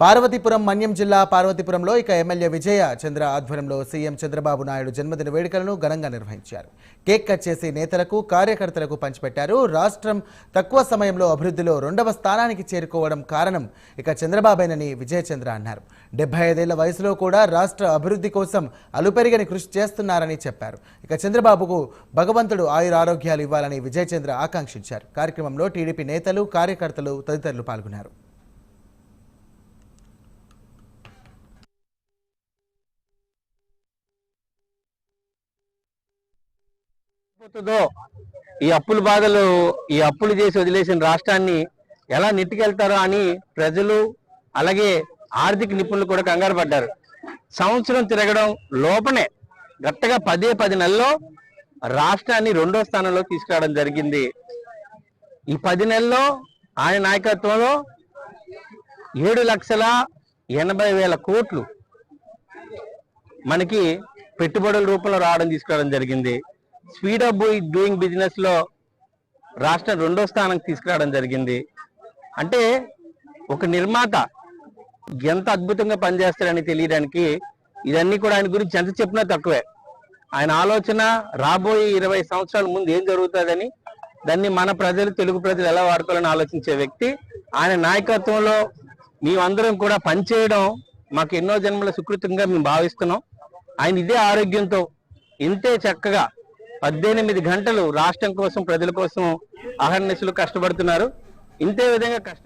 పార్వతీపురం మన్యం జిల్లా పార్వతీపురంలో ఇక ఎమ్మెల్యే విజయ చంద్ర ఆధ్వర్యంలో సీఎం చంద్రబాబు నాయుడు జన్మదిన వేడుకలను ఘనంగా నిర్వహించారు. కేక్ కట్ చేసి నేతలకు కార్యకర్తలకు పంచిపెట్టారు. రాష్ట్రం తక్కువ సమయంలో అభివృద్ధిలో రెండవ స్థానానికి చేరుకోవడం కారణం ఇక చంద్రబాబేనని విజయ చంద్ర అన్నారు. డెబ్బై ఐదేళ్ళ వయసులో కూడా రాష్ట్ర అభివృద్ధి కోసం అలుపెరిగని కృషి చేస్తున్నారని చెప్పారు. ఇక చంద్రబాబుకు భగవంతుడు ఆయుర ఆరోగ్యాలు ఇవ్వాలని విజయ చంద్ర ఆకాంక్షించారు. కార్యక్రమంలో టీడీపీ నేతలు కార్యకర్తలు తదితరులు పాల్గొన్నారు. పోతుందో ఈ అప్పుల బాధలు ఈ అప్పులు చేసి వదిలేసిన రాష్ట్రాన్ని ఎలా నెట్టుకెళ్తారో అని ప్రజలు అలాగే ఆర్థిక నిపుణులు కూడా కంగారు పడ్డారు. సంవత్సరం తిరగడం లోపనే గట్టగా పదే పది నెలల్లో రాష్ట్రాన్ని రెండో స్థానంలో తీసుకురావడం జరిగింది. ఈ పది నెలల్లో ఆయన నాయకత్వంలో ఏడు లక్షల ఎనభై వేల కోట్లు మనకి పెట్టుబడుల రూపంలో రావడం తీసుకురావడం జరిగింది. స్పీడ్ ఆఫ్ డూయింగ్ బిజినెస్లో రాష్ట్రం రెండో స్థానం తీసుకురావడం జరిగింది. అంటే ఒక నిర్మాత ఎంత అద్భుతంగా పనిచేస్తాడని తెలియడానికి ఇదన్నీ కూడా ఆయన గురించి ఎంత చెప్పినా తక్కువే. ఆయన ఆలోచన రాబోయే ఇరవై సంవత్సరాల ముందు ఏం జరుగుతుందని దాన్ని మన ప్రజలు తెలుగు ప్రజలు ఎలా వాడుకోవాలని ఆలోచించే వ్యక్తి. ఆయన నాయకత్వంలో మేమందరం కూడా పనిచేయడం మాకు ఎన్నో జన్మల సుకృతంగా మేము భావిస్తున్నాం. ఆయన ఇదే ఆరోగ్యంతో ఇంతే చక్కగా పద్దెనిమిది గంటలు రాష్ట్రం కోసం ప్రజల కోసం అహర్నిశలు కష్టపడుతున్నారు. ఇంతే విధంగా కష్ట